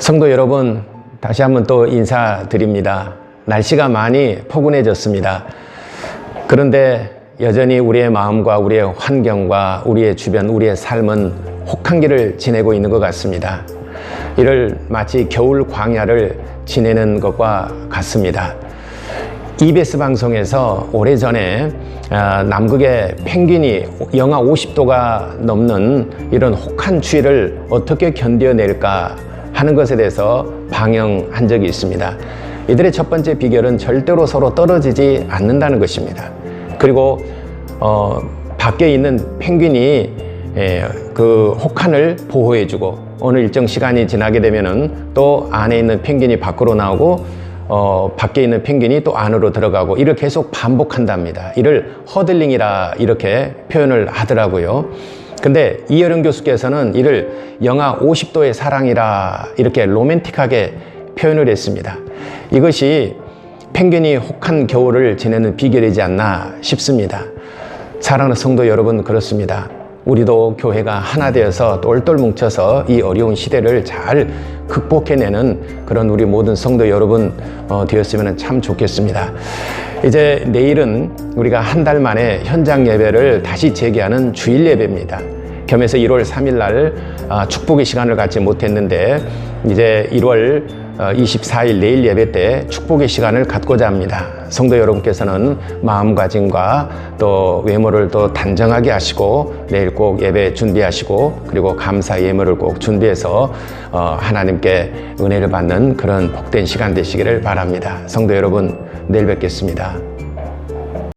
성도 여러분, 다시 한번 또 인사드립니다. 날씨가 많이 포근해졌습니다. 그런데 여전히 우리의 마음과 우리의 환경과 우리의 주변, 우리의 삶은 혹한기를 지내고 있는 것 같습니다. 이를 마치 겨울 광야를 지내는 것과 같습니다. EBS 방송에서 오래전에 아, 남극의 펭귄이 영하 50도가 넘는 이런 혹한 추위를 어떻게 견뎌낼까 하는 것에 대해서 방영한 적이 있습니다. 이들의 첫 번째 비결은 절대로 서로 떨어지지 않는다는 것입니다. 그리고 어, 밖에 있는 펭귄이 예, 그 혹한을 보호해주고 어느 일정 시간이 지나게 되면은 또 안에 있는 펭귄이 밖으로 나오고 어, 밖에 있는 펭귄이 또 안으로 들어가고 이를 계속 반복한답니다. 이를 허들링이라 이렇게 표현을 하더라고요. 근데 이여름 교수께서는 이를 영하 50도의 사랑이라 이렇게 로맨틱하게 표현을 했습니다. 이것이 펭귄이 혹한 겨울을 지내는 비결이지 않나 싶습니다. 사랑하는 성도 여러분 그렇습니다. 우리도 교회가 하나 되어서 똘똘 뭉쳐서 이 어려운 시대를 잘 극복해내는 그런 우리 모든 성도 여러분 어, 되었으면 참 좋겠습니다. 이제 내일은 우리가 한 달 만에 현장 예배를 다시 재개하는 주일 예배입니다. 겸해서 1월 3일 날 아, 축복의 시간을 갖지 못했는데 이제 1월 24일 내일 예배 때 축복의 시간을 갖고자 합니다. 성도 여러분께서는 마음가짐과 또 외모를 또 단정하게 하시고 내일 꼭 예배 준비하시고 그리고 감사 예물을 꼭 준비해서 어, 하나님께 은혜를 받는 그런 복된 시간 되시기를 바랍니다. 성도 여러분 내일 뵙겠습니다.